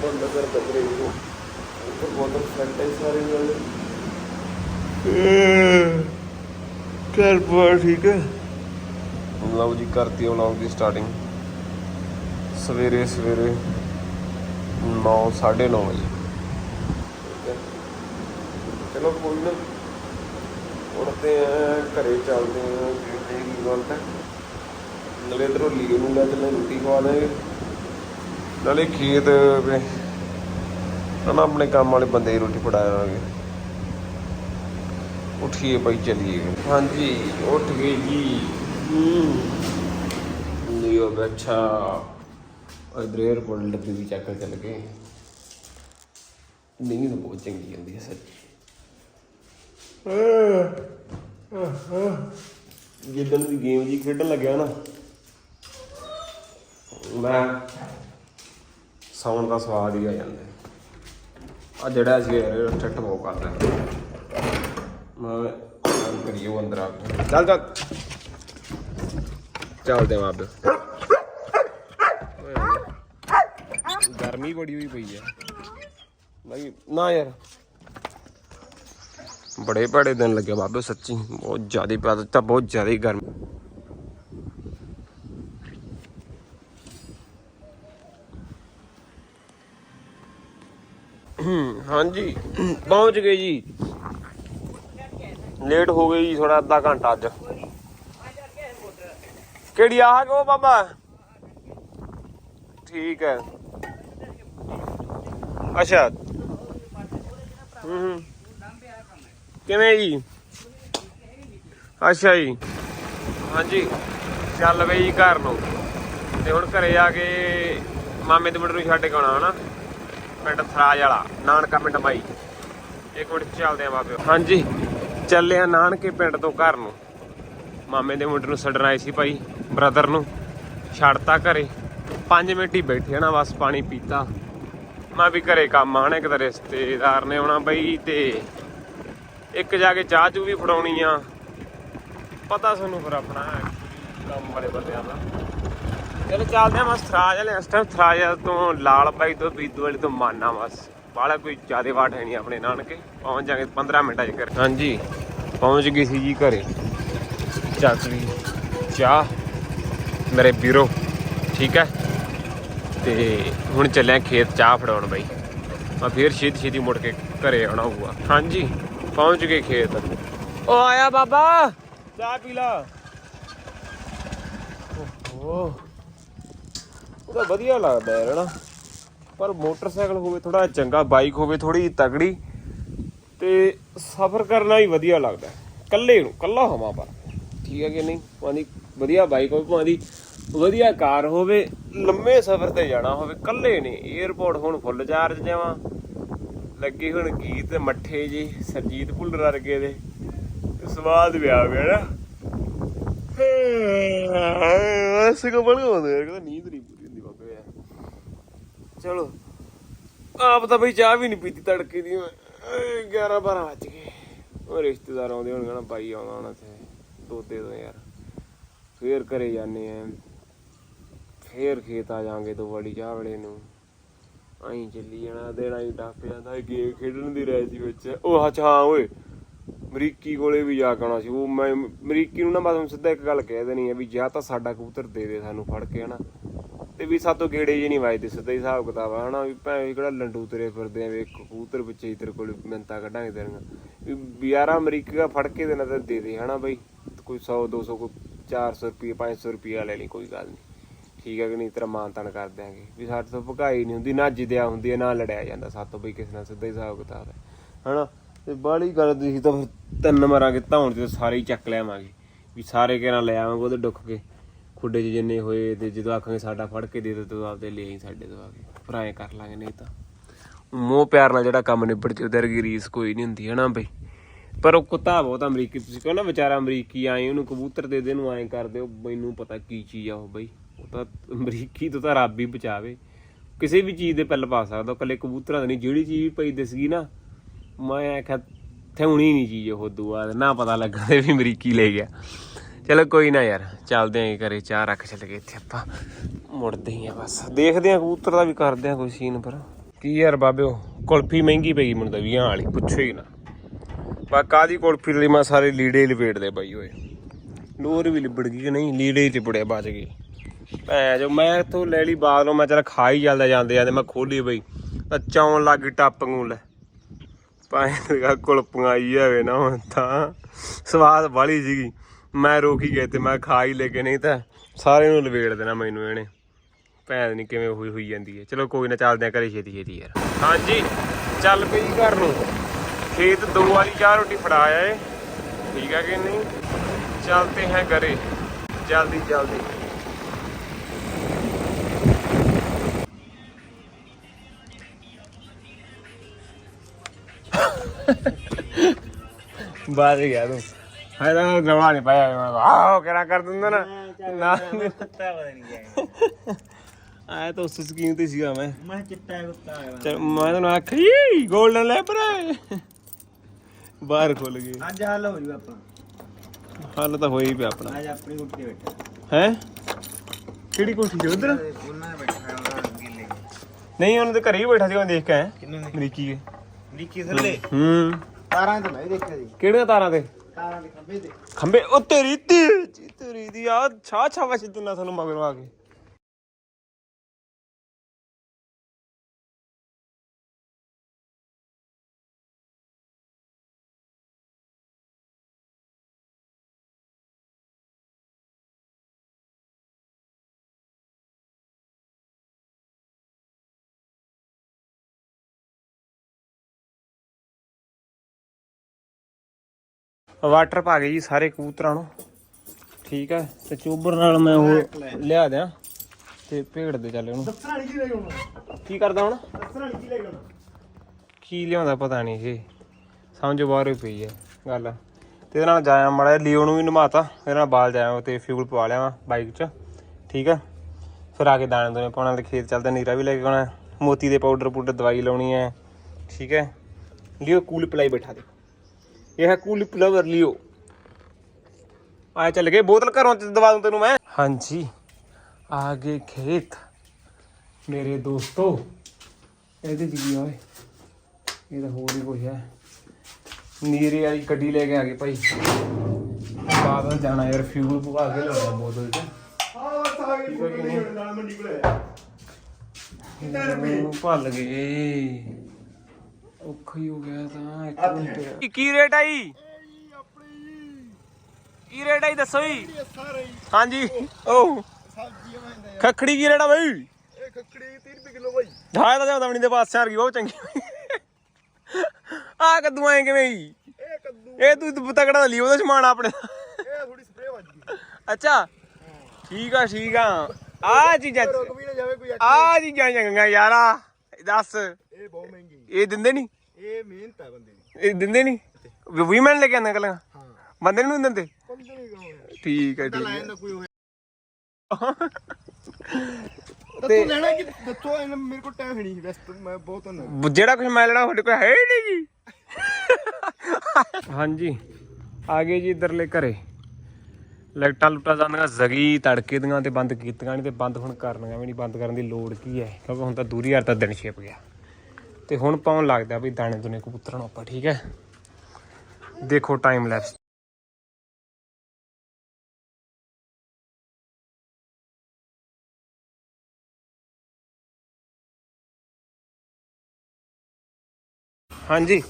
ਬੰਦ ਕਰ ਬੱਕਰੇ ਨੂੰ ਉੱਪਰ ਬੋਤਲ ਸੈੱਟ ਹੈ ਸਾਰੇ ਨਾਲ ਕਰ ਪਾ ਠੀਕ ਹੈ ਲਓ ਜੀ ਕਰਤੀ ਵਲੌਗ ਦੀ ਸਟਾਰਟਿੰਗ ਸਵੇਰੇ ਸਵੇਰੇ 9 9:30 ਵਜੇ। ਚਲੋ ਕੋਈ ਨਾ ਉੜਦੇ ਆ, ਘਰੇ ਚੱਲਦੇ ਆ ਦੇਖਦੇ ਕੀ ਬਣਦਾ ਨਲੇ ਇਧਰੋਂ ਲੀਏ ਨੂੰ ਲੈ ਚੱਲੇ ਰੋਟੀ ਖਵਾ ਦੇ। ਨਾਲੇ ਖੇਤ ਵੀ ਨਾ ਆਪਣੇ ਕੰਮ ਵਾਲੇ ਬੰਦੇ ਦੀ ਰੋਟੀ ਫੜਾਵਾਂਗੇ ਉੱਠੀਏ ਭਾਈ ਚੱਲੀਏ। ਹਾਂਜੀ ਉੱਠ ਗਏ ਜੀ। ਹੂੰ। ਲਿਓ ਬੱਚਾ ਇਧਰ 에어ਪੋਰਟ ਡੱਬੀ ਵੀ ਚੱਕ ਕੇ ਚੱਲ ਗਏ। ਨਹੀਂ ਤਾਂ ਬਹੁਤ ਚੰਗੀ ਹੁੰਦੀ ਹੈ ਸੱਚੀ ਜਿੱਦਣ ਦੀ ਗੇਮ ਜੀ ਖੇਡਣ ਲੱਗਿਆ ਨਾ ਮੈਂ ਸਾਉਣ ਦਾ ਸਵਾਦ ਹੀ ਆ ਜਾਂਦਾ। ਆ ਜਿਹੜਾ ਸੀ ਰਿਸਟ੍ਰਿਕਟ ਬਹੁਤ ਕਰਦਾ। ਮੈਂ ਕਰੀਓ ਅੰਦਰ ਆ ਕੇ। ਚੱਲ ਚੱਲ। ਚੱਲਦੇ ਆ ਬਾਬੇ। ਗਰਮੀ ਬੜੀ ਹੋਈ ਪਈ ਆ। ਨਹੀਂ ਨਾ ਯਾਰ। ਬੜੇ ਭੜੇ ਦਿਨ ਲੱਗੇ ਬਾਬੇ, ਸੱਚੀ। ਬਹੁਤ ਜ਼ਿਆਦਾ ਪਿਆ ਤਾਂ ਬਹੁਤ ਜ਼ਿਆਦਾ ਗਰਮੀ। ਹਾਂਜੀ, ਪਹੁੰਚ ਗਏ ਜੀ। ਲੇਟ ਹੋ ਗਏ ਜੀ ਥੋੜਾ ਅੱਧਾ ਘੰਟਾ ਅੱਜ। ਕਿਹੜੀ ਆਹ ਕਿ ਬਾਬਾ? ਠੀਕ ਹੈ। ਅੱਛਾ। ਹੂੰ ਕਿਵੇਂ ਜੀ? ਅੱਛਾ ਜੀ। ਹਾਂਜੀ, ਚੱਲ ਬਈ ਜੀ ਘਰ ਨੂੰ। ਤੇ ਹੁਣ ਘਰੇ ਆ ਕੇ ਮਾਮੇ ਦੇ ਮੁੰਡੇ ਨੂੰ ਛੱਡ ਕੇ ਆਉਣਾ, ਹਨਾ? ਪਿੰਡ ਥਰਾਜ ਵਾਲਾ, ਨਾਨਕਾ ਪਿੰਡ ਮਾਈ। ਇੱਕ ਮਿੰਟ ਚੱਲਦੇ ਆ ਬਾਬੇ ਹਾਂਜੀ, ਚੱਲੇ ਆ ਨਾਨਕੇ ਪਿੰਡ ਤੋਂ ਘਰ ਨੂੰ। ਮਾਮੇ ਦੇ ਮੁੰਡੇ ਨੂੰ ਛੱਡਣ ਆਏ ਸੀ ਭਾਈ ਬ੍ਰਦਰ ਨੂੰ। ਛੱਡਤਾ ਘਰੇ। 5 ਮਿੰਟ ਹੀ ਬੈਠੇ ਨਾ ਬਸ ਪਾਣੀ ਪੀਤਾ। ਮੈਂ ਵੀ ਘਰੇ ਕੰਮ ਆਣਾ ਇੱਕ ਤਾਂ ਰਿਸ਼ਤੇਦਾਰ ਨੇ ਆਉਣਾ ਬਈ ਤੇ ਇੱਕ ਜਾ ਕੇ ਚਾਹ ਚੂ ਵੀ ਫੜਾਉਣੀ ਆ। ਪਤਾ ਤੁਹਾਨੂੰ ਫਿਰ ਆਪਣਾ ਕੰਮ ਵਾਲੇ ਬੰਦਿਆਂ ਦਾ। ਚਲੋ ਚੱਲਦੇ ਆ ਬਸ, ਥਰਾਜ ਵਾਲੇ ਇਸ ਟਾਈਮ ਥਰਾਜ ਤੋਂ ਲਾਲ ਬਾਈ ਤੋਂ ਬੀਦੂ ਵਾਲੀ ਤੋਂ ਮਾਨਾ ਬਸ। ਬਾਹਲਾ ਕੋਈ ਜ਼ਿਆਦੇ ਵਾਟ ਹੈ ਨਹੀਂ ਆਪਣੇ ਨਾਨਕੇ। ਪਹੁੰਚ ਜਾਗੇ 15 ਮਿੰਟਾਂ 'ਚ ਘਰ ਹਾਂਜੀ, ਪਹੁੰਚ ਗਈ ਸੀ ਜੀ ਘਰੇ। ਚੱਕ ਲਈ ਚਾਹ, ਮੇਰੇ ਵੀਰੋ, ਠੀਕ ਹੈ? ਤੇ ਹੁਣ ਚੱਲਿਆ ਖੇਤ ਚਾਹ ਫੜਾਉਣ ਬਾਈ। ਮੈਂ ਫੇਰ ਛੇਤੀ ਛੇਤੀ ਮੁੜ ਕੇ ਘਰੇ ਆਉਣਾ ਹੋਊਗਾ। ਹਾਂਜੀ, ਪਹੁੰਚ ਗਏ ਖੇਤ। ਉਹ ਆਇਆ ਬਾਬਾ! ਚਾਹ ਪੀ ਲਾ। ਓਹ। ਤਾਂ ਵਧੀਆ ਲੱਗਦਾ ਯਾਰ ਹਨਾ ਪਰ ਮੋਟਰਸਾਈਕਲ ਹੋਵੇ ਥੋੜਾ ਚੰਗਾ ਬਾਈਕ ਹੋਵੇ ਥੋੜੀ ਤਗੜੀ ਤੇ ਸਫ਼ਰ ਕਰਨਾ ਹੀ ਵਧੀਆ ਲੱਗਦਾ ਕੱਲੇ ਨੂੰ ਕੱਲਾ ਹੋਵਾਂ ਪਰ ਠੀਕ ਹੈ ਕਿ ਨਹੀਂ ਪਾਣੀ ਵਧੀਆ ਬਾਈਕ ਹੋਵੇ ਭਾਵੇਂ ਵਧੀਆ ਕਾਰ ਹੋਵੇ ਲੰਮੇ ਸਫ਼ਰ ਤੇ ਜਾਣਾ ਹੋਵੇ ਕੱਲੇ ਨੇ 에어ਪੋਰਟ ਹੁਣ ਫੁੱਲ ਚਾਰਜ ਜਾਵਾਂ ਲੱਗੇ ਹੁਣ ਗੀਤ ਮੱਠੇ ਜੀ ਸਰਜੀਤ ਭੁੱਲਰ ਵਰਗੇ ਦੇ ਸਵਾਦ ਵੀ ਆ ਗਿਆ ਨਾ ਬਸ ਕਮਲ ਹੁੰਦੇ ਯਾਰ ਨੀਂਦ ਨਹੀਂ ਪੂਰੀ ਹੁੰਦੀ ਬਾਬੇ ਯਾਰ ਚਲੋ। ਆਪ ਤਾਂ ਬਈ ਚਾਹ ਵੀ ਨਹੀਂ ਪੀਤੀ ਤੜਕੇ ਦੀ ਮੈਂ। 11 12 ਵੱਜ ਗਏ। ਉਹ ਰਿਸ਼ਤੇਦਾਰ ਆਉਂਦੇ ਹੋਣ ਨਾ, ਬਾਈ ਆਉਂਦਾ ਹੋਣਾ ਤੇ ਦੋ ਦੇ ਦੋ ਯਾਰ। ਫੇਰ ਘਰੇ ਜਾਂਦੇ ਆ। ਫੇਰ ਖੇਤ ਆ ਜਾਾਂਗੇ ਦੋ ਵਾਲੀ ਚਾਹ ਵਾਲੇ ਨੂੰ। ਆਈ ਚੱਲੀ ਜਾਣਾ ਦੇਣਾ ਹੀ ਡੱਪ ਜਾਂਦਾ, ਗੇਮ ਖੇਡਣ ਦੀ ਰਹਿ ਸੀ ਵਿੱਚ। ਉਹ ਅੱਛਾ, ਹਾਂ, ਓਏ। ਅਮਰੀਕੀ ਕੋਲੇ ਵੀ ਜਾ ਕੇ ਸੀ। ਉਹ ਮੈਂ, ਅਮਰੀਕੀ ਨੂੰ ਨਾ ਬਸ ਸਿੱਧਾ ਇੱਕ ਗੱਲ ਕਹਿ ਦੇਣੀ ਹੈ ਵੀ ਜਾਂ ਤਾਂ ਸਾਡਾ ਕਬੂਤਰ ਦੇ ਦੇ ਸਾਨੂੰ ਫੜ ਕੇ, ਹਨਾ। ਤੇ ਵੀ ਸਾਤੋਂ ਗੇੜੇ ਜੇ ਨਹੀਂ ਵੱਜਦੇ, ਸਿੱਧਾ ਹੀ ਹਿਸਾਬ ਕਿਤਾਬ ਆ, ਹਨਾ, ਵੀ ਭੈਣ ਵੀ ਕਿਹੜਾ ਲੰਡੂ ਤੇਰੇ ਫਿਰਦੇ ਆ, ਵੀ ਕਬੂਤਰ ਪਿੱਛੇ ਤੇਰੇ ਕੋਲ ਮਿੰਤਾ ਕੱਢਾਂਗੇ ਤੇਰੀਆਂ। ਵੀ ਬਿਆਰਾ ਅਮਰੀਕਾ ਫੜ ਕੇ ਦੇਣਾ ਤਾਂ ਦੇ ਦੇ, ਹਨਾ ਬਈ, ਕੋਈ 100 200 ਕੋਈ 400 ਰੁਪਏ 500 ਰੁਪਏ ਲੈ ਲਈ ਕੋਈ ਗੱਲ ਨਹੀਂ। ਠੀਕ ਹੈ ਕਿ ਨਹੀਂ, ਤੇਰਾ ਮਾਨ ਤਾਨ ਕਰ ਦਿਆਂਗੇ। ਵੀ ਸਾਡੇ ਤੋਂ ਭਕਾਈ ਨਹੀਂ ਹੁੰਦੀ, ਨਾ ਜਿੱਦਿਆ ਹੁੰਦੀ ਹੈ ਨਾ ਲੜਿਆ ਜਾਂਦਾ ਸਾਤੋਂ ਬਈ ਕਿਸੇ ਨਾਲ ਸਿੱਧਾ ਹੀ ਹਿਸਾਬ ਕਿਤਾਬ ਹੈ ਹਨਾ। ਤੇ ਬਾਹਲੀ ਗੱਲ ਤੁਸੀਂ ਤਾਂ ਫਿਰ ਤਿੰਨ ਮਰਾਂਗੇ ਧੌਣ ਤੇ ਸਾਰੇ ਹੀ ਚੱਕ ਲਿਆਵਾਂਗੇ। ਵੀ ਸਾਰੇ ਕਿਹਨਾਂ ਲੈ ਆਵਾਂਗੇ, ਉਹਦੇ ਡੁੱਕ ਕੇ। ਖੁੱਡੇ 'ਚ ਜਿੰਨੇ ਹੋਏ ਤੇ ਜਦੋਂ ਆਖਾਂਗੇ ਸਾਡਾ ਫੜ ਕੇ ਦੇ ਦੇ ਤੂੰ ਆਪਦੇ ਲੈ ਆਈ ਸਾਡੇ ਤੋਂ ਆ ਕੇ। ਭਰਾਏ ਕਰ ਲਾਂਗੇ ਨਹੀਂ ਤਾਂ। ਮੋਹ ਪਿਆਰ ਨਾਲ ਜਿਹੜਾ ਕੰਮ ਨਿਬੜ ਚ ਉਹਦੇ ਵਰਗੀ ਰੀਸ ਕੋਈ ਨਹੀਂ ਹੁੰਦੀ, ਹਨਾ ਬਈ? ਪਰ ਉਹ ਕੁੱਤਾ ਬਹੁਤ ਅਮਰੀਕੀ, ਤੁਸੀਂ ਕਹੋ ਨਾ ਵਿਚਾਰਾ ਅਮਰੀਕੀ ਆਏ ਉਹਨੂੰ ਕਬੂਤਰ ਦੇ ਦੇ ਨੂੰ ਐਂ ਕਰ ਦਿਓ, ਮੈਨੂੰ ਪਤਾ ਕੀ ਚੀਜ਼ ਆ ਉਹ ਬਈ। ਉਹ ਤਾਂ ਅਮਰੀਕੀ ਤੋਂ ਤਾਂ ਰੱਬ ਹੀ ਬਚਾਵੇ। ਕਿਸੇ ਵੀ ਚੀਜ਼ ਦੇ ਪੱਲ ਪਾ ਸਕਦਾ ਕੱਲੇ ਕਬੂਤਰਾਂ ਦਾ ਨਹੀਂ। ਜਿਹੜੀ ਚੀਜ਼ ਪਈ ਦਿਸਗੀ ਨਾ, ਮੈਂ ਆਖਿਆ ਥੈਉਣੀ ਨਹੀਂ ਚੀਜ਼ ਉਹ ਦੂਆ, ਨਾ ਪਤਾ ਲੱਗਾ ਵੀ ਅਮਰੀਕੀ ਲੈ ਗਿਆ। ਚਲੋ ਕੋਈ ਨਾ ਯਾਰ, ਚੱਲਦੇ ਆਂ ਘਰੇ, ਚਾਹ ਰੱਖ ਚੱਲ ਗਏ ਇੱਥੇ ਆਪਾਂ ਮੁੜਦੇ ਹੀ ਆ ਬਸ। ਦੇਖਦੇ ਆ ਕਬੂਤਰ ਦਾ ਵੀ ਕਰਦੇ ਆ ਕੋਈ ਸੀਨ ਪਰ। ਕੀ ਯਾਰ ਬਾਬਿਓ ਕੁਲਫੀ ਮਹਿੰਗੀ ਪਈ ਮੈਨੂੰ ਤਾਂ 20 ਵਾਲੀ, ਪੁੱਛੋ ਹੀ ਨਾ। ਬਾ ਕਾਦੀ ਕੁਲਫੀ ਲਈ ਮੈਂ ਸਾਰੇ ਲੀੜੇ ਹੀ ਲਪੇਟ ਲਏ ਬਾਈ ਓਏ। ਲੋਰ ਵੀ ਲਿਬੜ ਗਈ ਕਿ ਨਹੀਂ, ਲੀੜੇ ਹੀ ਲਿਬੜੇ ਬਚ ਗਏ। ਭੈ ਜੋ ਮੈਂ ਇੱਥੋਂ ਲੈ ਲਈ ਬਾਹਰੋਂ, ਮੈਂ ਚਲ ਖਾ ਹੀ ਚੱਲਦਾ ਜਾਂਦੇ ਜਾਂਦੇ, ਮੈਂ ਖੋਲੀ ਬਈ। ਤਾਂ ਚੌਣ ਲੱਗ ਗਈ ਟੱਪ ਨੂੰ ਲੈ। ਪਾਏ ਲਗਾ ਕੁਲਪੀਆਂ ਆਈ ਹੋਵੇ ਨਾ, ਹੁਣ ਤਾਂ ਸਵਾਦ ਵਾਲੀ ਸੀਗੀ। ਮੈਂ ਰੋਕ ਹੀ ਗਏ ਤੇ ਮੈਂ ਖਾ ਹੀ ਲੈ ਕੇ ਨਹੀਂ ਤਾਂ ਸਾਰਿਆਂ ਨੂੰ ਲਵੇੜ ਦੇਣਾ ਮੈਨੂੰ ਇਹਨੇ। ਭੈਣ ਨਹੀਂ ਕਿਵੇਂ ਹੋਈ ਹੋਈ ਜਾਂਦੀ ਹੈ। ਚਲੋ ਕੋਈ ਨਾ, ਚੱਲਦੇ ਆ ਘਰੇ ਛੇਤੀ ਛੇਤੀ ਯਾਰ। ਹਾਂਜੀ, ਚੱਲ ਪਈ ਘਰ ਨੂੰ। ਖੇਤ ਦੋ ਵਾਲੀ ਚਾਹ ਰੋਟੀ ਫੜਾ ਆਇਆ ਏ। ਠੀਕ ਹੈ ਕਿ ਨਹੀਂ? ਚਲਤੇ ਹੈ ਘਰੇ। ਜਲਦੀ ਜਲਦੀ। ਬਾਹਰ ਗਿਆ ਤੂੰ। ਹਾਏ ਤਾਂ ਰਵਾ ਨਹੀਂ ਪਾਇਆ ਮੈਂ ਆਹ ਕਿਹੜਾ ਕਰ ਦਿੰਦਾ ਨਾ? ਨਾ। ਕੁੱਤਾ ਪਤਾ ਨਹੀਂ ਗਿਆ ਆਇਆ ਤਾਂ ਉਸ ਸਕੀਮ ਤੇ ਸੀਗਾ ਮੈਂ। ਮੈਂ ਚਿੱਟਾ ਕੁੱਤਾ ਆਇਆ ਚਲ ਮੈਂ ਤੁਹਾਨੂੰ ਆਖੀ 골ਡਨ ਲੈਬਰ ਬਾਹਰ ਖੁੱਲ ਗਏ ਅੱਜ ਹੱਲ ਹੋ ਜੂ ਆਪਣਾ ਹੱਲ ਤਾਂ ਹੋਈ ਪਿਆ ਆਪਣਾ। ਅੱਜ ਆਪਣੀ ਕੁੱਤੀ ਬੈਠਾ। ਹੈ? ਕਿਹੜੀ ਕੋਠੀ ਸੀ ਉਧਰ? ਨਹੀਂ ਉਹਨਾਂ ਦੇ ਘਰੇ ਹੀ ਬੈਠਾ ਸੀ ਉਹ ਦੇਖ ਕੇ ਆਇਆ। ਅਮਰੀਕੀ ਕੇ ਨਿੱਕੀ ਥੱਲੇ? ਹੂੰ। ਤਾਰਾਂ ਤੇ ਨਹੀਂ ਦੇਖਿਆ ਜੀ ਕਿਹੜੀਆਂ ਤਾਰਾਂ ਤੇ? ਤਾਰਾਂ ਦੇ ਖੰਭੇ ਤੇ। ਖੰਬੇ ਉਹ ਤੇਰੀ ਤੀ ਤੇਰੀ ਦੀ ਆ ਛਾ ਛਾ ਵਛ ਦਿਨਾ ਤੁਹਾਨੂੰ ਮਗਰੋਂ ਆ ਕੇ। ਵਾਟਰ ਪਾ ਗਏ ਜੀ ਸਾਰੇ ਕਬੂਤਰਾਂ ਨੂੰ। ਠੀਕ ਹੈ ਤੇ ਚੋਬਰ ਨਾਲ ਮੈਂ ਉਹ ਲਿਆ ਦਿਆਂ ਤੇ ਭੇੜ ਦੇ ਚੱਲ ਉਹਨੂੰ ਦੱਸਣਾ ਨਹੀਂ ਕੀ ਲੈ ਜਾਣਾ ਕੀ ਕਰਦਾ ਹੁਣ? ਦੱਸਣਾ ਨਹੀਂ ਕੀ ਲੈ ਜਾਣਾ ਕੀ ਲਿਆਉਂਦਾ ਪਤਾ ਨਹੀਂ ਇਹ। ਸਮਝ ਬਾਹਰ ਹੀ ਪਈ ਹੈ ਗੱਲ। ਤੇ ਇਹਦੇ ਨਾਲ ਜਾਇਆ ਮੜਾ ਲਿਓ ਨੂੰ ਵੀ ਨਮਾਤਾ। ਇਹਦੇ ਨਾਲ ਬਾਲ ਜਾਇਆ ਤੇ ਫਿਊਲ ਪਵਾ ਲਿਆ ਵਾ ਬਾਈਕ 'ਚ। ਠੀਕ ਹੈ ਫਿਰ ਆ ਕੇ ਦਾਣੇ ਦੋਨੇ ਪਾਉਣ ਵਾਲੇ ਖੇਤ ਚੱਲਦੇ ਨੀਰਾ ਵੀ ਲੈ ਕੇ ਆਉਣਾ। ਮੋਤੀ ਦੇ ਪਾਊਡਰ ਪੂਡਰ ਦਵਾਈ ਲਾਉਣੀ ਹੈ। ਠੀਕ ਹੈ? ਲਿਓ ਕੂਲ ਪਲਾਈ ਬੈਠਾ ਦੇ। ਇਹ ਹੈ ਕੂਲ ਪਲਾਵਰ ਲਿਓ। ਆਏ ਚੱਲ ਗਏ ਬੋਤਲ ਘਰੋਂ ਚ ਦਵਾ ਦੂੰ ਤੈਨੂੰ ਮੈਂ। ਹਾਂਜੀ ਆ ਗਏ ਖੇਤ। ਮੇਰੇ ਦੋਸਤੋ ਇਹਦੇ ਚ ਕੀ ਹੋਏ ਇਹ ਤਾਂ ਹੋਰ ਹੀ ਕੁਛ ਹੈ। ਨੀਰੇ ਵਾਲੀ ਗੱਡੀ ਲੈ ਕੇ ਆ ਗਏ ਭਾਈ। ਬਾਦਲ ਜਾਣਾ ਯਾਰ ਫਿਊਲ ਪਵਾ ਕੇ ਲਾਉਣਾ ਬੋਤਲ ਚ। ਹਾਂ ਆ ਨਾਲ ਮੰਡੀ ਕੋਲੇ। ਮੈਨੂੰ ਭੱਲ ਗਏ। ਔਖਾ ਹੀ ਹੋ ਗਿਆ ਤਾਂ ਇੱਕ ਮਿੰਟ। ਕੀ- ਕੀ ਰੇਟ ਆਈ ਕੀ ਰੇਟ ਆਈ ਦੱਸੋ ਜੀ? ਸਾਰੇ ਹਾਂਜੀ। ਓ। ਖੱਖੜੀ ਕੀ ਰੇਟ ਆ ਬਈ? ਇਹ ਖੱਕੜੀ 30 ਰੁਪਏ ਕਿਲੋ ਬਾਈ ਹਾਂ ਤਾਂ ਜਾਂਦਾ ਬਣੀ ਦੇ ਪਾਸ ਚਾਰ ਗਈ ਬਹੁਤ ਚੰਗੀ ਆ ਕਦੂ ਆਏ ਕਿਵੇਂ ਜੀ? ਇਹ ਕੱਦੂ ਇਹ ਤੂੰ ਤਕੜਾ ਲਈ ਉਹਦਾ ਸਮਾਨ ਆਪਣੇ ਇਹ ਥੋੜੀ ਸਪਰੇ ਵੱਜ ਗਈ ਅੱਛਾ। ਠੀਕ ਆ ਠੀਕ ਆ। ਆ ਚੀਜ਼ਾਂ ਰੁਕ ਵੀ ਨਾ ਜਾਵੇ ਕੋਈ ਆ ਚੀਜ਼ਾਂ ਚੰਗੀਆਂ ਯਾਰਾ। ਦੱਸ। ਇਹ ਬਹੁਤ ਮਹਿੰਗੀ। ਇਹ ਦਿੰਦੇ ਨਹੀਂ ਇਹ ਮਿਹਨਤ ਹੈ ਬੰਦੇ ਦੀ। ਇਹ ਦਿੰਦੇ ਨਹੀਂ? ਵੀ ਮੈਂ ਲੈ ਕੇ ਆਂਦਾ ਕੱਲਾਂ ਹਾਂ। ਬੰਦੇ ਨੂੰ ਦਿੰਦੇ? ਬੰਦੇ ਨਹੀਂ ਕਹੋ ਠੀਕ ਹੈ ਠੀਕ ਹੈ। ਕੋਈ ਤੇ- ਤੇ ਲੈਣਾ ਕਿ ਦੱਸੋ ਮੇਰੇ ਕੋਲ ਟਾਈਮ ਨਹੀਂ ਵੈਸੇ ਮੈਂ ਬਹੁਤ ਬ- ਜਿਹੜਾ ਕੁਝ ਮੈਂ ਲੈਣਾ ਤੁਹਾਡੇ ਕੋਲ ਹੈ ਹੀ ਨਹੀਂ ਜੀ। ਹਾਂਜੀ ਆ ਗਏ ਜੀ ਇਧਰਲੇ ਘਰੇ। ਲਾਈਟਾਂ ਲੁੱਟਾਂ ਜਾਂਦੀਆਂ ਜ਼ਗੀ ਤੜਕੇ ਦੀਆਂ ਤੇ ਬੰਦ ਕੀਤੀਆਂ ਨਹੀਂ ਤੇ ਬੰਦ ਹੁਣ ਕਰਨੀਆਂ ਵੀ ਨਹੀਂ ਬੰਦ ਕਰਨ ਦੀ ਲੋੜ ਕੀ ਹੈ? ਕਿਉਂਕਿ ਹੁਣ ਤਾਂ ਦੂਰੀ ਯਾਰ ਤਾਂ ਦਿਨ ਛਿਪ ਗਿਆ। ਤੇ ਹੁਣ ਪਾਉਣ ਲੱਗਦਾ ਵੀ ਦਾਣੇ ਦੁਨੇ ਕਬੂਤਰਾਂ ਨੂੰ ਆਪਾਂ, ਠੀਕ ਹੈ? ਦੇਖੋ ਟਾਈਮ ਲੈਪਸ ਹਾਂਜੀ।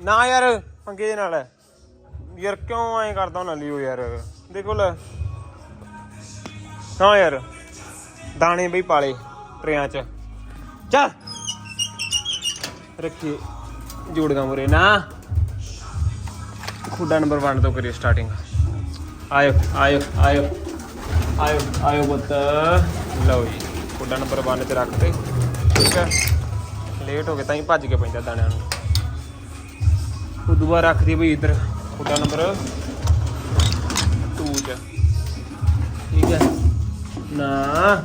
ਨਾ ਯਾਰ ਪੰਗੇ ਜਿਹੇ ਨਾਲ ਯਾਰ ਕਿਉਂ ਐਂ ਕਰਦਾ ਹੁਣ ਲਿਓ ਯਾਰ? ਦੇਖੋ ਲੈ। ਹਾਂ ਯਾਰ, ਦਾਣੇ ਬਈ ਪਾਲੇ ਟਰਿਆਂ ਚ। ਚੱਲ। ਰੱਖੀ। ਜੋੜਗਾ ਮੁਰੇ ਨਾ। ਖੁੱਡਾ ਨੰਬਰ 1 ਤੋਂ ਕਰੀਏ ਸਟਾਰਟਿੰਗ ਆਇਓ ਆਇਓ ਆਇਓ। ਆਇਓ ਆਇਓ ਬੁੱਤ ਲਓ ਜੀ, ਖੁੱਡਾ ਨੰਬਰ 1 ਤੇ ਰੱਖਦੇ ਠੀਕ ਹੈ ਲੇਟ ਹੋ ਗਏ, ਤਾਂ ਹੀ ਭੱਜ ਕੇ ਪੈਂਦਾ ਦਾਣਿਆਂ ਨੂੰ। ਉਹ ਦੁਬਾਰਾ ਰੱਖਦੀ ਬਈ ਇੱਧਰ, ਖੁੱਡਾ ਨੰਬਰ 2 ਚ। ਠੀਕ ਹੈ ਨਾ।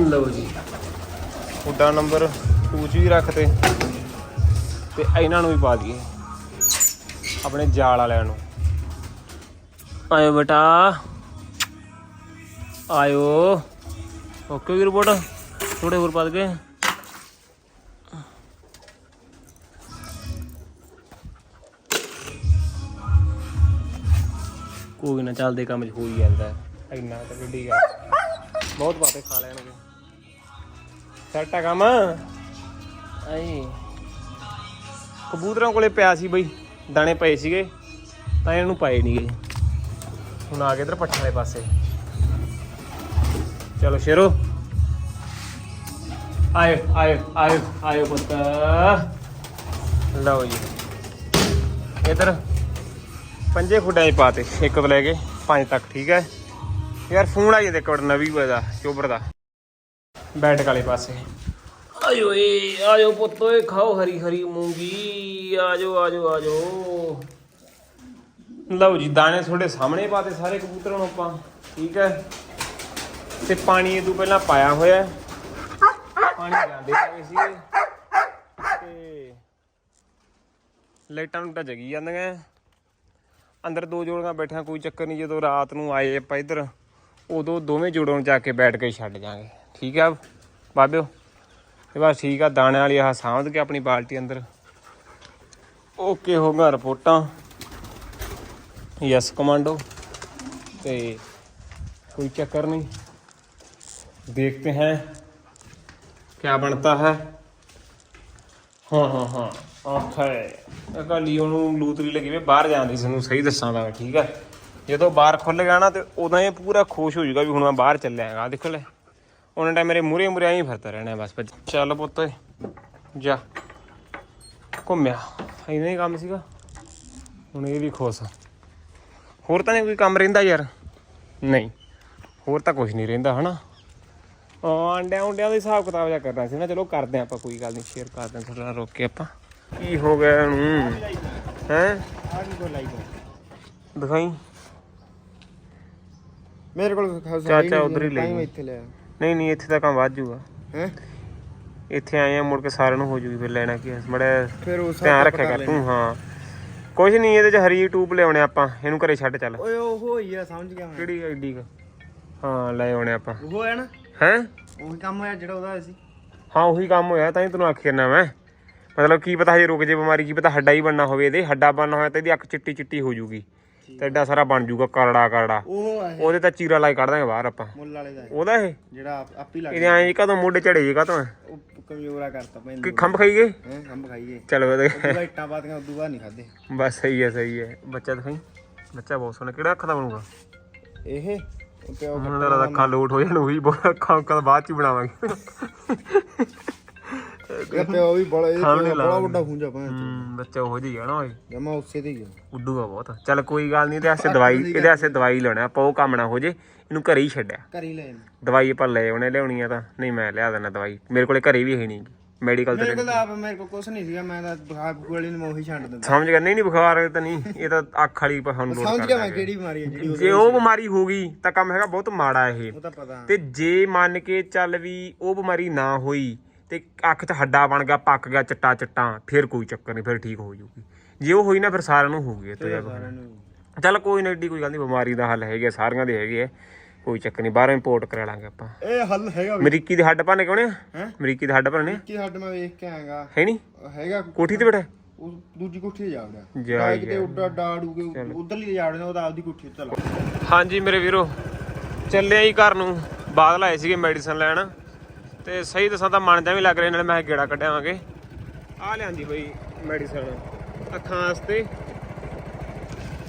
ਲਓ ਜੀ। ਖੁੱਡਾ ਨੰਬਰ 2 ਚ ਵੀ ਰੱਖ ਤੇ ਇਹਨਾਂ ਨੂੰ ਵੀ ਪਾ ਦਈਏ, ਆਪਣੇ ਜਾਲ ਵਾਲਿਆਂ ਨੂੰ। ਆਇਓ ਬੇਟਾ। ਆਇਓ। ਓਕੇ ਵੀ ਰਿਪੋਰਟ ਥੋੜੇ ਹੋਰ ਪਾ ਕੇ ਕੋਈ ਨਾ ਚੱਲਦੇ ਕੰਮ ਚ ਹੋ ਹੀ ਜਾਂਦਾ, ਇੰਨਾ ਤਾਂ ਗੱਡੀ ਆ ਬਹੁਤ ਬਾਤੇ ਖਾ ਲੈਣਗੇ। ਸੈਟ ਆ ਕੰਮ? ਆਈ। ਕਬੂਤਰਾਂ ਕੋਲੇ ਪਿਆ ਸੀ ਬਈ ਦਾਣੇ ਪਏ ਸੀਗੇ ਤਾਂ ਇਹਨੂੰ ਪਾਏ ਨਹੀਂ ਗਏ। ਹੁਣ ਆ ਗਏ ਇਧਰ ਪੱਠਾ ਵਾਲੇ ਪਾਸੇ। ਚਲੋ ਸ਼ੇਰੋ। ਆਇਓ ਆਇਓ ਆਇਓ ਆਇਓ ਪੁੱਤ। ਲਓ ਜੀ। ਇਧਰ ਪੰਜੇ ਖੁੱਡਾਂ 'ਚ ਪਾਤੇ ਇੱਕ ਤੋਂ ਲੈ ਕੇ ਪੰਜ ਤੱਕ ਠੀਕ ਹੈ? ਯਾਰ ਫੋਨ ਆਈ ਦੇ ਕੋਲ ਨਵੀਂ ਦਾ ਚੋਬਰ ਦਾ। ਬੈਠਕ ਵਾਲੇ ਪਾਸੇ। ਆਇਓ ਏ ਆਇਓ ਪੁੱਤ ਓਏ ਖਾਓ ਹਰੀ ਹਰੀ ਮੂੰਗੀ। ਆਜੋ ਆਜੋ ਆਜੋ। ਲਓ ਜੀ ਦਾਣੇ ਤੁਹਾਡੇ ਸਾਹਮਣੇ ਪਾਤੇ ਸਾਰੇ ਕਬੂਤਰਾਂ ਨੂੰ ਆਪਾਂ। ਠੀਕ ਹੈ? ਤੇ ਪਾਣੀ ਇਹ ਤੋਂ ਪਹਿਲਾਂ ਪਾਇਆ ਹੋਇਆ ਹੈ। ਪਾਣੀ ਜਾਂਦੇ ਪਏ ਸੀ ਤੇ ਲਾਈਟਾਂ ਨੂੰ ਤਾਂ ਜਗੀ ਜਾਂਦੀਆਂ ਅੰਦਰ ਦੋ ਜੋੜੀਆਂ ਬੈਠੀਆਂ ਕੋਈ ਚੱਕਰ ਨਹੀਂ ਜਦੋਂ ਰਾਤ ਨੂੰ ਆਏ ਆਪਾਂ ਇੱਧਰ ਉਦੋਂ ਦੋਵੇਂ ਜੋੜੋਂ ਜਾ ਕੇ ਬੈਠ ਕੇ ਛੱਡ ਜਾਾਂਗੇ। ਠੀਕ ਆ ਬਾਬਿਓ ਤੇ ਬਸ ਠੀਕ ਆ ਦਾਣੇ ਵਾਲੀ ਆਹ ਸਾਂਭ ਕੇ ਆਪਣੀ ਬਾਲਟੀ ਅੰਦਰ ਓਕੇ ਹੋ ਗਿਆ ਰਿਪੋਰਟਾਂ ਯਸ ਕਮਾਂਡੋ ਤੇ कोई चक्कर नहीं देखते हैं क्या बनता है ਹਾਂ ਹਾਂ ਹਾਂ ਆਖੇ ਅਕਾਲੀ ਉਹਨੂੰ ਲੂਤਰੀ ਲੱਗੀ ਵੇ ਬਾਹਰ ਜਾਂਦੀ ਸਾਨੂੰ ਸਹੀ ਦੱਸਾਂ ਦਾ ਠੀਕ ਹੈ ਜਦੋਂ ਬਾਹਰ ਖੁੱਲ ਗਿਆ ਨਾ ਤੇ ਉਦੋਂ ਇਹ ਪੂਰਾ ਖੁਸ਼ ਹੋ ਜਾਊਗਾ ਵੀ ਹੁਣ ਮੈਂ ਬਾਹਰ ਚੱਲਿਆ ਹੈਗਾ ਦੇਖੋ ਲੈ ਉਹਨਾਂ ਟਾਈਮ ਮੇਰੇ ਮੂਰੇ ਮੂਰੇ ਐਂ ਫਿਰਦਾ ਰਹਿਣਾ ਬਸ ਚੱਲ ਪੁੱਤ ਜਾ। ਘੁੰਮਿਆ। ਹੀ ਕੰਮ ਸੀਗਾ। ਹੁਣ ਇਹ ਵੀ ਖੁਸ਼। ਹੋਰ ਤਾਂ ਨਹੀਂ ਕੋਈ ਕੰਮ ਰਹਿੰਦਾ ਯਾਰ। ਨਹੀਂ। ਹੋਰ ਤਾਂ ਕੁਝ ਨਹੀਂ ਰਹਿੰਦਾ ਹਨਾ? ਹਾਂ ਅੰਡਿਆਂ ਉਂਡਿਆਂ ਦਾ ਹਿਸਾਬ ਕਿਤਾਬ ਜਿਹਾ ਕਰਨਾ ਸੀ ਨਾ। ਚਲੋ ਕਰਦੇ ਆਪਾਂ ਕੋਈ ਗੱਲ ਨਹੀਂ ਸ਼ੇਅਰ ਕਰਦੇ ਹਾਂ ਨਾਲ ਰੋਕ ਕੇ ਆਪਾਂ। ਕੀ ਹੋ ਗਿਆ ਇਹਨੂੰ? ਹੈ? ਦਿਖਾਈ। ਮੇਰੇ ਕੋਲ ਖਾਸ ਚਾਚਾ ਉੱਧਰ ਹੀ ਲੈ ਇੱਥੇ ਲਿਆ। ਨਹੀਂ ਨਹੀਂ ਇੱਥੇ ਤਾਂ ਕੰਮ ਵੱਧ ਜੂਗਾ। ਹੈ? ਇੱਥੇ ਆਏ ਆ ਮੁੜ ਕੇ ਸਾਰਿਆਂ ਨੂੰ ਹੋ ਜੂਗੀ ਫਿਰ ਲੈਣਾ ਕੀ ਮੜਾ ਫਿਰ ਉਸ ਧਿਆਨ ਰੱਖਿਆ ਕਰ ਤੂੰ ਹਾਂ। ਕੁਝ ਨਹੀਂ ਇਹਦੇ ਚ ਹਰੀ ਟੂਬ ਲਿਆਉਣੇ ਆਪਾਂ ਇਹਨੂੰ ਘਰੇ ਛੱਡ ਚੱਲ। ਓਏ ਉਹ ਹੋਈ ਆ ਸਮਝ ਗਿਆ ਮੈਂ। ਕਿਹੜੀ ਆਈਡੀ ਕਾ? ਹਾਂ ਲੈ ਆਉਣੇ ਆਪਾਂ। ਉਹ ਹੋਇਆ ਨਾ? ਹੈ? ਉਹੀ ਕੰਮ ਹੋਇਆ ਜਿਹੜਾ ਉਹਦਾ ਸੀ। ਹਾਂ ਉਹੀ ਕੰਮ ਹੋਇਆ ਤਾਂ ਹੀ ਤੈਨੂੰ ਆਖਿਆ ਨਾ ਮੈਂ। ਮਤਲਬ ਕੀ ਪਤਾ ਹਜੇ ਰੁਕ ਜੇ ਬਿਮਾਰੀ ਕੀ ਪਤਾ ਹੱਡਾ ਹੀ ਬਣਨਾ ਹੋਵੇ ਇਹਦੇ। ਹੱਡਾ ਬਣਨਾ ਹੋਇਆ ਤਾਂ ਇਹਦੀ ਅੱਖ ਚਿੱਟੀ ਚਿੱਟੀ ਹੋ ਜੂਗੀ। ਤੇ ਐਡਾ ਸਾਰਾ ਬਣ ਜੂਗਾ ਕਰੜਾ ਕਰੜਾ। ਉਹ ਆ ਇਹ ਉਹਦੇ ਤਾਂ ਚੀਰਾ ਲਾਈ ਕੱਢ ਦਾਂਗੇ ਬਾਹਰ ਆਪਾਂ। ਮੁੱਲ ਵਾਲੇ ਦਾ ਇਹ, ਉਹਦਾ ਇਹ? ਜਿਹੜਾ ਆਪ- ਲੱਗ ਇਹਦੇ ਐਂ ਕਦੋਂ ਮੋਢੇ ਚੜੇ ਜੇ ਕਦੋਂ ਉਹ ਕਮਜ਼ੋਰਾ ਕਰਤਾ ਕਿ ਪੈਂਦਾ ਖੰਭ ਖਾਈ ਗਏ ਹੈ ਖੰਭ ਖਾਈਏ। ਚਲੋ ਵਧੀਆ ਉਦੋਂ ਇੱਟਾਂ ਪਾਤੀਆਂ ਉਦੋਂ ਬਾਅਦ ਨਹੀਂ ਖਾਦੇ ਬਸ ਸਹੀ ਹੈ ਸਹੀ ਹੈ। ਬੱਚਾ ਦਿਖਾਈ। ਬੱਚਾ ਬਹੁਤ ਸੋਹਣਾ। ਕਿਹੜਾ ਅੱਖ ਦਾ ਬਣੂਗਾ? ਇਹ? ਉਹ ਪਿਓ ਦਾ ਤਾਂ ਅੱਖਾਂ ਲੋਟ ਹੋ ਜਾਣ ਉਹੀ ਬਹੁਤ ਅੱਖਾਂ ਅੱਖਾਂ ਬਾਅਦ ਚ ਹੀ ਬਣਾਵਾਂਗੇ। ਇਹ ਪਿਓ ਵੀ ਬੜਾ ਇਹ ਸਾਹਮਣੇ ਬੜਾ। ਵੱਡਾ ਹੁੰਜਾ ਪਾ ਹੂੰ ਬੱਚਾ ਉਹ ਜਿਹਾ ਨਾ ਓਏ। ਜਮਾ ਉਸੇ ਤੇ ਗਿਆ ਉੱਡੂਗਾ ਬਹੁਤ। ਚੱਲ ਕੋਈ ਗੱਲ ਨਹੀਂ ਇਹਦੇ ਵਾਸਤੇ ਦਵਾਈ ਇਹਦੇ ਵਾਸਤੇ ਦਵਾਈ ਲੈਣਾ। ਆਪਾਂ ਉਹ ਕੰਮ ਨਾ ਹੋ ਜੇ ਇਹਨੂੰ ਘਰੇ ਹੀ ਛੱਡਿਆ ਹੀ ਲੈ। ਦਵਾਈ ਆਪਾਂ ਲੈ ਆਉਣੇ ਲਿਆਉਣੀ ਆ ਤਾਂ। ਨਹੀਂ ਮੈਂ ਲਿਆ ਦੇਣਾ ਦਵਾਈ। ਮੇਰੇ ਕੋਲੇ ਘਰੇ ਵੀ ਹੈ ਨਹੀਂ। ਮੈਡੀਕਲ ਤੇ ਮੇਰੇ ਕੋਲ ਤਾਂ ਆਪ ਮੇਰੇ ਕੋਲ ਕੁਝ ਨਹੀਂ ਸੀਗਾ ਮੈਂ ਤਾਂ ਬੁਖਾਰ ਗੋਲੀ ਨੂੰ ਉਹੀ ਛੱਡ ਦਿੰਦਾ। ਸਮਝ ਗਿਆ? ਨਹੀਂ ਨਹੀਂ ਬੁਖਾਰ ਤਾਂ ਨਹੀਂ। ਇਹ ਤਾਂ ਅੱਖ ਵਾਲੀ ਸਾਨੂੰ ਲੋਡ ਸਮਝ ਗਿਆ ਮੈਂ ਕਿਹੜੀ ਬਿਮਾਰੀ ਹੈ ਜਿਹੜੀ ਜੇ ਉਹ ਬਿਮਾਰੀ ਹੋ ਗਈ ਤਾਂ ਕੰਮ ਹੈਗਾ ਬਹੁਤ ਮਾੜਾ ਇਹ। ਉਹ ਤਾਂ ਤੇ ਜੇ ਮੰਨ ਕੇ ਚੱਲ ਵੀ ਉਹ ਬਿਮਾਰੀ ਨਾ ਹੋਈ ਤੇ ਅੱਖ 'ਚ ਹੱਡਾ ਬਣ ਗਿਆ ਪੱਕ ਗਿਆ ਚਿੱਟਾ ਚਿੱਟਾ ਫਿਰ ਕੋਈ ਚੱਕਰ ਨਹੀਂ ਫਿਰ ਠੀਕ ਹੋ ਜੂਗੀ। ਜੇ ਉਹ ਹੋਈ ਨਾ ਫਿਰ ਸਾਰਿਆਂ ਨੂੰ ਹੋਊਗੀ ਇਹ ਤੋਂ ਜਾ ਸਾਰਿਆਂ ਨੂੰ ਚੱਲ ਕੋਈ ਨਾ ਏਡੀ ਕੋਈ ਗੱਲ ਨਹੀਂ ਬਿਮਾਰੀ ਦਾ ਹੱਲ ਹੈਗਾ ਸਾਰਿਆਂ ਦੇ ਹੈਗੇ ਆ ਕੋਈ ਚੱਕਰ ਨਹੀਂ ਬਾਹਰੋਂ ਇੰਪੋਰਟ ਕਰਾ ਲਾਂਗੇ ਆਪਾਂ। ਇਹ ਹੱਲ ਹੈਗਾ ਵੀ। ਅਮਰੀਕੀ ਦੇ ਹੱਡ ਭੰਨੇ ਕਿਉਂ ਨੇ? ਅਮਰੀਕੀ ਦੇ ਹੱਡ ਭੰਨੇ ਕੀ ਹੱਡ ਮੈਂ ਵੇਖ ਕੇ ਆਏਗਾ। ਹੈ ਨਹੀਂ? ਹੈਗਾ ਕੋਠੀ ਤੇ ਬੈਠਾ ਉਹ ਦੂਜੀ ਕੋਠੀ ਤੇ ਜਾ ਵੜਿਆ। ਜਾ ਕਿਤੇ ਉੱਡਾ ਡਾੜੂ ਕੇ ਉਧਰਲੀ ਜਾ ਵੜਿਆ ਉਹਦਾ ਆਪਦੀ ਕੋਠੀ ਤੇ ਚਲਾ। ਹਾਂਜੀ ਮੇਰੇ ਵੀਰੋ ਚੱਲਿਆ ਹੀ ਘਰ ਨੂੰ। ਬਾਦਲ ਆਏ ਸੀਗੇ ਮੈਡੀਸਨ ਲੈਣ। ਤੇ ਸਹੀ ਦੱਸਾਂ ਤਾਂ ਮਨ ਜਾ ਵੀ ਲੱਗ ਰਿਹਾ ਨਾਲੇ ਮੈਂ ਗੇੜਾ ਕੱਢਿਆਵਾਂਗੇ ਆ ਲਿਆਂਦੀ ਬਈ ਮੈਡੀਸਨ ਅੱਖਾਂ ਵਾਸਤੇ।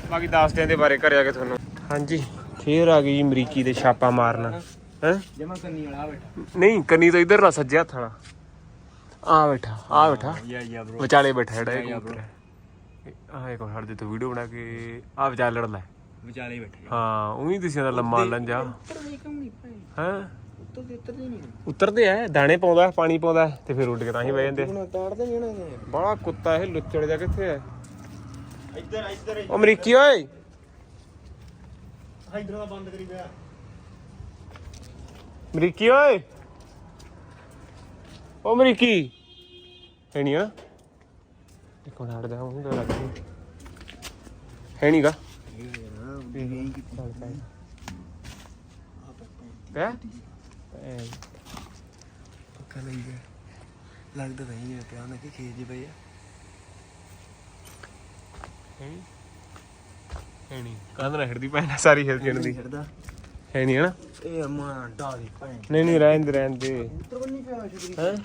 ਬਾਕੀ ਦੱਸਦਿਆਂ ਦੇ ਬਾਰੇ ਘਰੇ ਆ ਕੇ ਤੁਹਾਨੂੰ। ਹਾਂਜੀ ਫੇਰ ਆ ਗਈ ਅਮਰੀਕੀ ਦੇ ਛਾਪਾ ਮਾਰਨ। ਹੈ? ਜਮਾ ਕੰਨੀ ਵਾਲਾ ਬੈਠਾ। ਨਹੀਂ ਕੰਨੀ ਤਾਂ ਇਧਰ ਦਾ ਸੱਜੇ ਹੱਥ ਵਾਲਾ। ਆ ਬੈਠਾ ਆ ਬੈਠਾ। ਯਾ ਵਿਚਾਲੇ ਬੈਠਾ ਜਿਹੜਾ ਇਹ ਕਬੂਤਰ। ਹੈ ਆ ਇੱਕ ਹੜ ਦੇ ਤੋਂ ਵੀਡੀਓ ਬਣਾ ਕੇ ਆ ਵਿਚਾਲੇ ਲੜ ਲੈ ਵਿਚਾਲੇ ਬੈਠੇ ਹਾਂ ਉਹੀ ਦਿਸਿਆ ਦਾ ਲੰਮਾ ਲੰਜਾ। ਹੈ? ਨਹੀਂ ਉਤਰਦੇ ਆ ਦਾਣੇ ਪਾਉਂਦਾ ਪਾਣੀ ਪਾਉਂਦਾ ਤੇ ਫਿਰ ਉੱਡ ਕੇ ਤਾਂ ਹੀ ਬਹਿ ਜਾਂਦੇ ਹੁਣ ਤਾੜਦੇ ਨਹੀਂ ਨਾ ਬੜਾ ਕੁੱਤਾ ਇਹ ਲੁੱਚੜ ਜਾ ਕਿੱਥੇ ਹੈ ਇੱਧਰ ਇੱਧਰ ਅਮਰੀਕੀ ਓਏ! ਇੱਧਰ ਦਾ ਬੰਦ ਕਰੀ ਪਿਆ। ਅਮਰੀਕੀ ਓਏ! ਉਹ ਅਮਰੀਕੀ! ਹੈ ਨਹੀਂ ਆ ਇੱਕ ਮਿੰਟ ਹਟ ਜਾ ਉਹਨੂੰ ਲੱਗ ਗਈ ਹੈ ਨਹੀਂਗਾ ਨਹੀਂ ਕੀਤੀ ਚੱਲ ਪੈ ਪੈ ਪੱਕਾ ਲਈ ਗਿਆ ਲੱਗਦਾ ਤਾਂ ਨਹੀਂ ਜਿਵੇਂ ਪਿਆ ਨਾ ਕਿ ਖੇਜ ਪਈ ਆ। ਹੈ ਨਹੀਂ? ਕੰਧ ਨਾ ਹਿੜਦੀ ਪੈਣਾ ਸਾਰੀ ਹਿਲ ਜਣ ਦੀ ਛੱਡਦਾ ਹੈ ਨਹੀਂ ਹਨਾ? ਇਹ ਅਮਾ ਡਾ ਦੀ ਭੈਣ। ਨਹੀਂ ਨਹੀਂ ਰਹਿਣ ਦੇ ਰਹਿਣ ਦੇ। ਉੱਤਰ ਬੰਨੀ ਪਿਆ ਸ਼ੁਕਰੀ ਹੈ?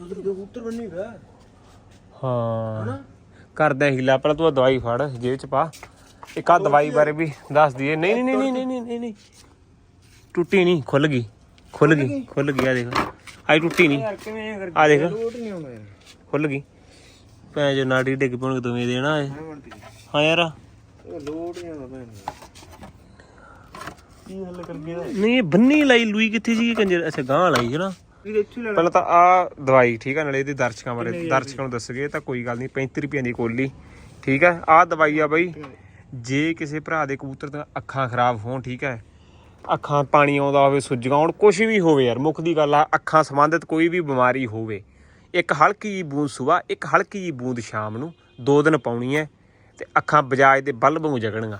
ਉਧਰ ਜੋ ਉੱਤਰ ਬੰਨੀ ਪਿਆ। ਹਾਂ। ਕਰਦਾ ਹੀਲਾ ਪਹਿਲਾਂ ਤੂੰ ਦਵਾਈ ਫੜ ਜੇਬ ਚ ਪਾ। ਇੱਕ ਆ ਦਵਾਈ ਬਾਰੇ ਵੀ ਦੱਸ ਦਈਏ। ਨਹੀਂ ਨਹੀਂ ਨਹੀਂ ਨਹੀਂ ਨਹੀਂ ਨਹੀਂ ਨਹੀਂ ਟੁੱਟੀ ਨਹੀਂ ਖੁੱਲ ਗਈ। ਖੁੱਲ ਗਈ ਖੁੱਲ ਗਈ ਆ ਦੇਖ। ਆਈ ਟੁੱਟੀ ਨਹੀਂ। ਯਾਰ ਕਿਵੇਂ ਕਰ ਆ ਦੇਖ। ਲੋਟ ਨਹੀਂ ਆਉਂਦਾ ਯਾਰ। ਖੁੱਲ ਗਈ। ਭੈਣ ਜੋ ਨਾੜੀ ਡਿੱਗ ਪਣ ਤੂੰ ਦੇਣਾ ਹੈ ਹਾਂ ਬਣਦੀ ਹਾਂ ਯਾਰ। ਇਹ ਲੋਟ ਨਹੀਂ ਆਉਂਦਾ ਭੈਣ ਕੀ ਹੱਲ ਨਹੀਂ ਇਹ ਬੰਨੀ ਲਾਈ ਲੂਈ ਕਿੱਥੇ ਸੀ ਕੰਜਰ? ਅੱਛਾ ਗਾਂ ਲਾਈ ਹੈ ਨਾ। ਇਹ ਲੈ ਪਹਿਲਾਂ ਤਾਂ ਆ ਦਵਾਈ ਠੀਕ ਆ ਨਾਲੇ ਇਹਦੇ ਦਰਸ਼ਕਾਂ ਬਾਰੇ। ਦਰਸ਼ਕਾਂ ਨੂੰ ਦੱਸ ਗਏ ਤਾਂ ਕੋਈ ਗੱਲ ਨਹੀਂ 35 ਰੁਪਏ ਦੀ ਕੋਲੀ ਠੀਕ ਹੈ ਆ ਦਵਾਈ ਆ ਬਈ ਜੇ ਕਿਸੇ ਭਰਾ ਦੇ ਕਬੂਤਰ ਦੀਆਂ ਅੱਖਾਂ ਖਰਾਬ ਹੋਣ ਠੀਕ ਹੈ ਅੱਖਾਂ ਪਾਣੀ ਆਉਂਦਾ ਹੋਵੇ ਸੁੱਜੀਆਂ ਹੋਣ ਕੁਝ ਵੀ ਹੋਵੇ ਯਾਰ ਮੁੱਖ ਦੀ ਗੱਲ ਆ ਅੱਖਾਂ ਸੰਬੰਧਿਤ ਕੋਈ ਵੀ ਬਿਮਾਰੀ ਹੋਵੇ ਇੱਕ ਹਲਕੀ ਜੀ ਬੂੰਦ ਸੁਬਾ ਇੱਕ ਹਲਕੀ ਜੀ ਬੂੰਦ ਸ਼ਾਮ ਨੂੰ ਦੋ ਦਿਨ ਪਾਉਣੀ ਹੈ ਤੇ ਅੱਖਾਂ ਬਜਾਜ ਦੇ ਬਲਬ ਨੂੰ ਜਗਣੀਆਂ।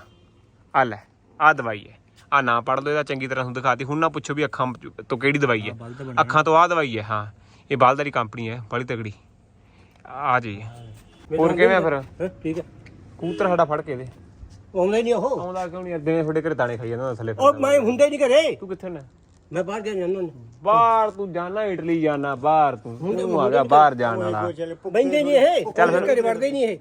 ਆ ਲੈ ਆ ਦਵਾਈ ਹੈ। ਆ ਨਾ ਪੜ ਲਓ ਇਹਦਾ ਚੰਗੀ ਤਰ੍ਹਾਂ ਤੁਹਾਨੂੰ ਦਿਖਾਤੀ। ਹੁਣ ਨਾ ਪੁੱਛੋ ਵੀ ਅੱਖਾਂ ਤੋਂ ਕਿਹੜੀ ਦਵਾਈ ਹੈ। ਅੱਖਾਂ ਤੋਂ ਆ ਦਵਾਈ ਹੈ ਹਾਂ। ਇਹ ਬਲਦ ਦੀ ਕੰਪਨੀ ਹੈ ਬੜੀ ਤਗੜੀ ਆ ਜੀ। ਹੋਰ ਕਿਵੇਂ ਫਿਰ? ਠੀਕ ਹੈ। ਕਬੂਤਰ ਸਾਡਾ ਫੜ ਕੇ ਦੇ। ਆਉਂਦਾ ਹੀ ਨਹੀਂ ਉਹ। ਆਉਂਦਾ ਕਿਉਂ ਨਹੀਂ? ਦਿਨੇ ਤੁਹਾਡੇ ਘਰੇ ਦਾਣੇ ਖਾਈ ਜਾਂਦਾ ਥੱਲੇ ਉਹ ਮੈਂ ਹੁੰਦੇ ਨਹੀਂ ਘਰੇ। ਤੂੰ ਕਿੱਥੇ ਨੇ? ਮੈਂ ਬਾਹਰ ਗਿਆ ਜਾਂਦਾ ਬਾਹਰ ਤੂੰ ਜਾਣਾ ਇਟਲੀ ਜਾਣਾ ਬਾਹਰ ਤੂੰ। ਤੂੰ ਆ ਗਿਆ ਬਾਹਰ ਜਾਣ ਵਾਲਾ। ਬੈਂਦੇ ਨਹੀਂ ਇਹ। ਚੱਲ ਫਿਰ। ਘਰੇ ਵੜਦੇ ਨਹੀਂ ਇਹ।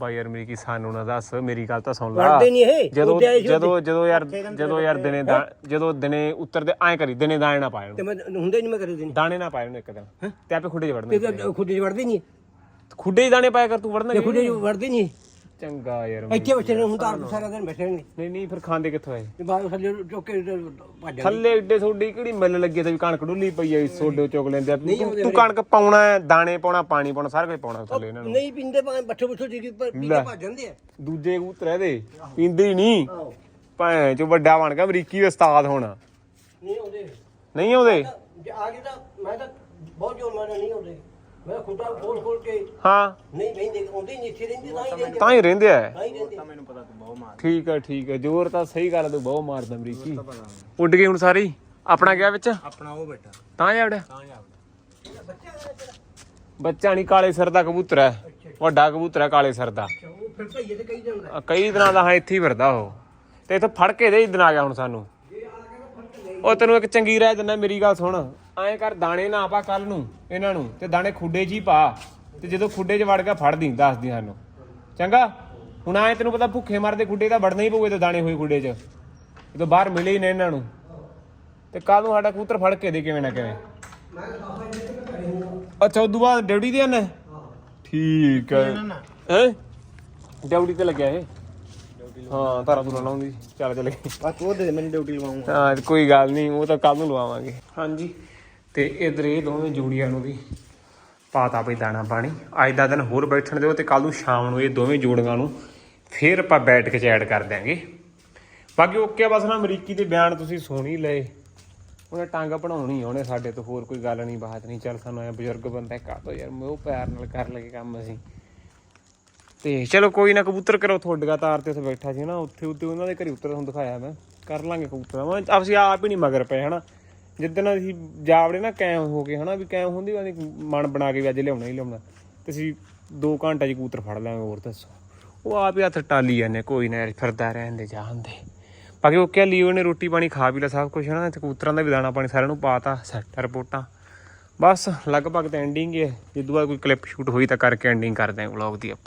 ਬਾਈ ਯਾਰ ਮੇਰੀ ਕੀ ਸਾਨੂੰ ਨਾ ਦੱਸ? ਮੇਰੀ ਗੱਲ ਤਾਂ ਸੁਣ ਲੈ। ਵੜਦੇ ਨਹੀਂ ਇਹ। ਜਦੋਂ ਜਦੋਂ ਜਦੋਂ ਯਾਰ ਜਦੋਂ ਯਾਰ ਦਿਨੇ ਦਾ- ਜਦੋਂ ਦਿਨੇ ਉੱਤਰਦੇ ਐਂ ਕਰੀ ਦਿਨੇ ਦਾਣੇ ਨਾ ਤੇ ਮੈਂ ਹੁੰਦੇ ਨਹੀਂ ਮੈਂ ਘਰੇ ਦੇਣੀ ਦਾਣੇ ਨਾ ਪਾਇਣ ਇੱਕ ਦਿਨ। ਤੇ ਆਪੇ ਖੁੱਡੇ ਚ ਵੜਨੇ ਖੁੱਡੇ 'ਚ ਵੜਦੇ ਨਹੀਂ। ਖੁੱਡੇ ਹੀ ਦਾਣੇ ਪਾਇਆ ਕਰ ਤੂੰ ਵੜਨਾ? ਖੁੱਡੇ 'ਚ ਵੜਦੇ ਨਹੀਂ ਚੰਗਾ ਯਾਰ ਇੱਥੇ ਬੱਚੇ ਨੇ ਹੁਣ ਤਾਂ ਆਪ ਸਾਰਾ ਦਿਨ ਬੈਠੇ ਰਹਿਣਗੇ ਨਹੀਂ ਨਹੀਂ ਫਿਰ ਖਾਂਦੇ ਕਿੱਥੋਂ ਆਏ? ਤੇ ਬਾਹਰ ਥੱਲੇ ਚੁੱਕ ਕੇ ਤੇ ਭੱਜ ਜਾਂਦੇ। ਥੱਲੇ ਏਡੇ ਸੋਡੀ ਕਿਹੜੀ ਮਿਲ ਲੱਗੀ ਤੇ ਵੀ ਕਣਕ ਡੁੱਲੀ ਪਈ ਐ ਸੋਡੇ ਚੁਗ ਲੈਂਦੇ ਆ। ਤੂੰ ਤੂੰ ਕਣਕ ਪਾਉਣਾ ਹੈ, ਦਾਣੇ ਪਾਉਣਾ ਪਾਣੀ ਪਾਉਣਾ ਸਾਰਾ ਕੁਝ ਪਾਉਣਾ ਥੱਲੇ ਇਹਨਾਂ ਨੂੰ। ਨਹੀਂ ਪਿੰਦੇ ਬੱਠੇ ਬੁੱਠੇ ਜੀ ਪਰ ਪੀ ਕੇ ਭੱਜ ਜਾਂਦੇ ਆ। ਦੂਜੇ ਕਬੂਤਰ ਇਹਦੇ ਪੀਂਦੇ ਹੀ ਨਹੀਂ। ਭੈਣ ਚ ਵੱਡਾ ਬਣ ਗਿਆ ਅਮਰੀਕੀ ਉਸਤਾਦ ਹੋਣਾ। ਨਹੀਂ ਆਉਂਦੇ। ਨਹੀਂ ਆਉਂਦੇ? ਆ ਗਏ ਤਾਂ ਮੈਂ ਤਾਂ ਬਹੁਤ ਜੋਰ ਮਾਰਿਆ ਨਹੀਂ ਆਉਂਦੇ। ਮੈਂ ਖੁੱਡਾ ਖੋਲ ਖੋਲ ਕੇ ਹਾਂ। ਨਹੀਂ ਬੈਂਦੇ ਆਉਂਦੇ ਨਹੀਂ ਇੱਥੇ ਰਹਿੰਦੇ ਤਾਂ ਹੀ ਰਹਿੰਦੇ। ਤਾਂ ਹੀ ਰਹਿੰਦੇ ਆ। ਤਾਂ ਹੀ ਰਹਿੰਦੇ। ਮੈਨੂੰ ਪਤਾ ਤੂੰ ਬਹੁਤ ਮਾਰ। ਠੀਕ ਆ ਠੀਕ ਆ। ਜ਼ੋਰ ਤਾਂ ਸਹੀ ਗੱਲ ਤੂੰ ਬਹੁਤ ਮਾਰਦਾ ਅਮਰੀਕੀ ਉੱਡ ਗਏ ਹੁਣ ਸਾਰੇ। ਹੀ? ਆਪਣਾ ਗਿਆ ਵਿੱਚ? ਆਪਣਾ ਉਹ ਬੈਠਾ ਤਾਂ ਜਾਵੜਿਆ ਤਾਂ ਜਾ ਬੱਚਾ ਨਹੀਂ ਕਾਲੇ ਸਿਰ ਦਾ ਕਬੂਤਰ ਹੈ। ਵੱਡਾ ਕਬੂਤਰ ਹੈ ਕਾਲੇ ਸਿਰ ਦਾ। ਉਹ ਫਿਰ ਭਈਏ ਤੇ ਕਹੀ ਜਾਂਦਾ ਆ, ਕਈ ਦਿਨਾਂ ਦਾ ਹਾਂ ਇੱਥੇ ਹੀ ਫਿਰਦਾ ਉਹ। ਤੇ ਇੱਥੇ ਫੜ ਕੇ ਦੇ ਦਿਨ ਆ ਗਿਆ ਹੁਣ ਸਾਨੂੰ। ਉਹ ਤੈਨੂੰ ਇੱਕ ਚੰਗੀ ਰਾਏ ਦਿੰਦਾ ਮੇਰੀ ਗੱਲ ਸੁਣ। ਐਂ ਕਰ ਦਾਣੇ ਨਾ ਪਾ ਕੱਲ ਨੂੰ ਇਹਨਾਂ ਨੂੰ ਤੇ ਦਾਣੇ ਖੁੱਡੇ 'ਚ ਹੀ ਪਾ ਤੇ ਜਦੋਂ ਖੁੱਡੇ 'ਚ ਵੜ ਗਿਆ ਫੜਦੀ ਦੱਸਦੀ ਸਾਨੂੰ। ਚੰਗਾ? ਹੁਣ ਐਂ ਤੈਨੂੰ ਪਤਾ ਭੁੱਖੇ ਮਰਦੇ ਖੁੱਡੇ ਤਾਂ ਵੜਨਾ ਹੀ ਪਊਗੇ ਤੇ ਦਾਣੇ ਹੋਏ ਖੁੱਡੇ 'ਚ। ਜਦੋਂ ਬਾਹਰ ਮਿਲੇ ਹੀ ਨੇ ਇਹਨਾਂ ਨੂੰ। ਤੇ ਕੱਲ ਨੂੰ ਸਾਡਾ ਕਬੂਤਰ ਫੜ ਕੇ ਦੇ ਕਿਵੇਂ ਨਾ ਕਿਵੇਂ। ਅੱਛਾ ਉਦੋਂ ਬਾਅਦ ਡਿਊਟੀ ਤੇ ਆਣਾ ਠੀਕ ਹੈ। ਹੈ? ਡਿਊਟੀ ਤੇ ਲੱਗਿਆ ਇਹ? ਹਾਂ ਤਾਰਾ ਤੁਰਾ ਲਾਉਂਦੀ। ਚੱਲ ਚੱਲ। ਆ ਤੂੰ ਦੇ ਮੈਨੂੰ ਡਿਊਟੀ ਲਵਾਉਂਗਾ ਹਾਂ ਕੋਈ ਗੱਲ ਨਹੀਂ ਉਹ ਤਾਂ ਕੱਲ ਨੂੰ ਲਵਾਵਾਂਗੇ। ਹਾਂਜੀ। ਤੇ ਇਧਰ ਇਹ ਦੋਵੇਂ ਜੋੜੀਆਂ ਨੂੰ ਵੀ ਪਾਤਾ ਪਈ ਦਾਣਾ ਪਾਣੀ। ਅੱਜ ਦਾ ਦਿਨ ਹੋਰ ਬੈਠਣ ਦਿਓ ਤੇ ਕੱਲ ਨੂੰ ਸ਼ਾਮ ਨੂੰ ਇਹ ਦੋਵੇਂ ਜੋੜੀਆਂ ਨੂੰ ਫੇਰ ਆਪਾਂ ਬੈਠ ਕੇ ਚੈਟ ਕਰ ਦਿਆਂਗੇ। ਬਾਕੀ ਓਕੇ ਬਸ ਨਾ ਅਮਰੀਕੀ ਦੇ ਬਿਆਨ ਤੁਸੀਂ ਸੁਣ ਹੀ ਲਏ। ਉਹਨੇ ਟੰਗ ਬਣਾਉਣੀ ਉਹਨੇ ਸਾਡੇ ਤੋਂ, ਹੋਰ ਕੋਈ ਗੱਲ ਨਹੀਂ, ਬਾਤ ਨਹੀਂ, ਚੱਲ ਸਾਨੂੰ ਐ ਬਜ਼ੁਰਗ ਬੰਦਾ ਕਾ ਤੋ ਯਾਰ ਮੋਹ ਪਿਆਰ ਨਾਲ ਕਰ ਲਗੇ ਕੰਮ ਅਸੀਂ। ਤੇ ਚਲੋ ਕੋਈ ਨਾ, ਕਬੂਤਰ ਕਰੋ, ਤੁਹਾਡਾ ਤਾਰ ਤੇ ਉੱਥੇ ਬੈਠਾ ਸੀ ਨਾ, ਉੱਥੇ ਉੱਤੇ ਉਹਨਾਂ ਦੇ ਘਰੇ ਉੱਤਰ ਤੁਹਾਨੂੰ ਦਿਖਾਇਆ ਮੈਂ। ਕਰ ਲਾਂਗੇ ਕਬੂਤਰ ਮੈਂ ਅਸੀਂ ਆਪ ਹੀ ਨਹੀਂ ਮਗਰ ਪਏ, ਹਨਾ? ਜਿੱਦਣ ਅਸੀਂ ਜਾਵੜੇ ਨਾ ਕਾਇਮ ਹੋ ਗਏ ਹਨਾ, ਵੀ ਕਾਇਮ ਹੁੰਦੀ ਵਾਲੀ ਮਨ ਬਣਾ ਕੇ ਵੀ ਅੱਜ ਲਿਆਉਣਾ ਹੀ ਲਿਆਉਣਾ। ਤੇ ਅਸੀਂ 2 ਘੰਟਾ ਚ ਕੂਤਰ ਫੜ ਲਾਂਗੇ ਹੋਰ ਦੱਸੋ। ਉਹ ਆਪ ਹੀ ਹੱਥ ਟਾਲੀ ਜਾਂਦੇ, ਕੋਈ ਨਾ ਯਾਰ ਫਿਰਦਾ ਰਹਿੰਦੇ ਜਾਂਦੇ ਬਾਕੀ ਉਹ ਕਿਹਾ ਲੀਓ ਨੇ ਰੋਟੀ ਪਾਣੀ ਖਾ ਵੀ ਲਿਆ ਸਭ ਕੁਝ ਹਨਾ ਤੇ ਕਬੂਤਰਾਂ ਦਾ ਵੀ ਦਾਣਾ ਪਾਣੀ ਸਾਰਿਆਂ ਨੂੰ ਪਾਤਾ ਸੈੱਟ ਰਿਪੋਰਟਾਂ। ਬਸ, ਲਗਭਗ ਤਾਂ ਐਂਡਿੰਗ ਹੀ ਹੈ। ਜੇ ਦੁਬਾਰਾ ਕੋਈ ਕਲਿੱਪ ਸ਼ੂਟ ਹੋਈ ਤਾਂ ਕਰਕੇ ਐਂਡਿੰਗ ਕਰਦੇ ਹਾਂ ਵਲੌਗ ਦੀ ਆਪਾਂ।